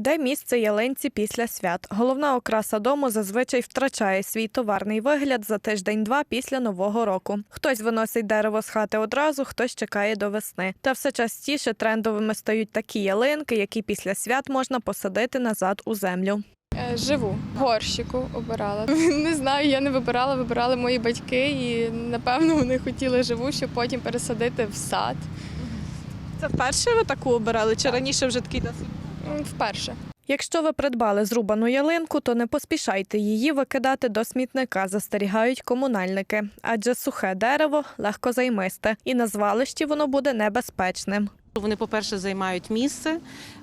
Де місце ялинці після свят? Головна окраса дому зазвичай втрачає свій товарний вигляд за тиждень-два після нового року. Хтось виносить дерево з хати одразу, хтось чекає до весни. Та все частіше трендовими стають такі ялинки, які після свят можна посадити назад у землю. Е, Живу в горщику обирала. Не знаю, я не вибирала, вибирали мої батьки, і напевно вони хотіли живу, щоб потім пересадити в сад. Це вперше ви таку обирали чи раніше вже такий досвід? Вперше. Якщо ви придбали зрубану ялинку, то не поспішайте її викидати до смітника, застерігають комунальники, адже сухе дерево легко займисте, і на звалищі воно буде небезпечним. Вони, по-перше, займають місце,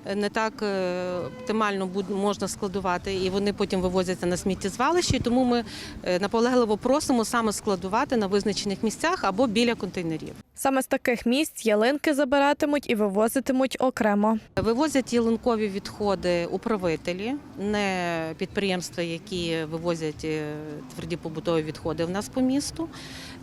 е, не так е, оптимально можна складувати, і вони потім вивозяться на сміттєзвалище. Тому ми е, наполегливо просимо саме складувати на визначених місцях або біля контейнерів. Саме з таких місць ялинки забиратимуть і вивозитимуть окремо. Вивозять ялинкові відходи управителі, не підприємства, які вивозять тверді побутові відходи в нас по місту.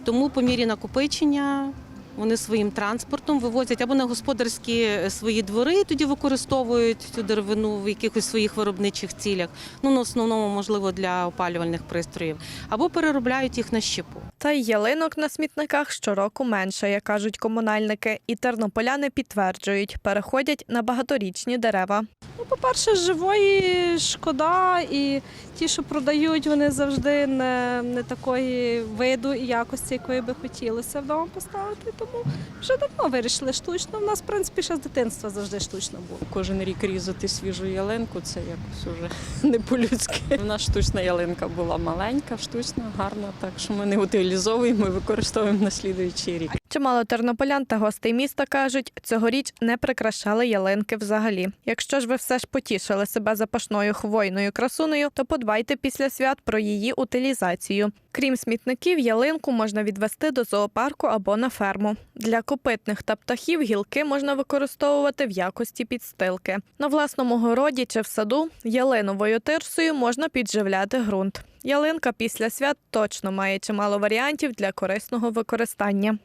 Тому по мірі накопичення вони своїм транспортом вивозять або на господарські е, свої двори, і тоді використовують цю деревину в якихось своїх виробничих цілях. Ну на основному, можливо, для опалювальних пристроїв, або переробляють їх на щепу. Та й ялинок на смітниках щороку менше, як кажуть комунальники, і тернополяни підтверджують, переходять на багаторічні дерева. Ну, по-перше, живої шкода, і ті, що продають, вони завжди не, не такої виду і якості, якої би хотілося вдома поставити. Тому вже давно вирішили штучно. У нас, в принципі, ще з дитинства завжди штучно було. Кожен рік різати свіжу ялинку це якось уже не по-людськи. У нас штучна ялинка була маленька, штучна, гарна, так що ми не утилізовуємо і використовуємо на слідуючий рік. Чимало тернополян та гостей міста кажуть, цьогоріч не прикрашали ялинки взагалі. Якщо ж ви все ж потішили себе запашною хвойною красунею, то подбайте після свят про її утилізацію. Крім смітників, ялинку можна відвести до зоопарку або на ферму. Для копитних та птахів гілки можна використовувати в якості підстилки. На власному городі чи в саду ялиновою тирсою можна підживляти ґрунт. Ялинка після свят точно має чимало варіантів для корисного використання.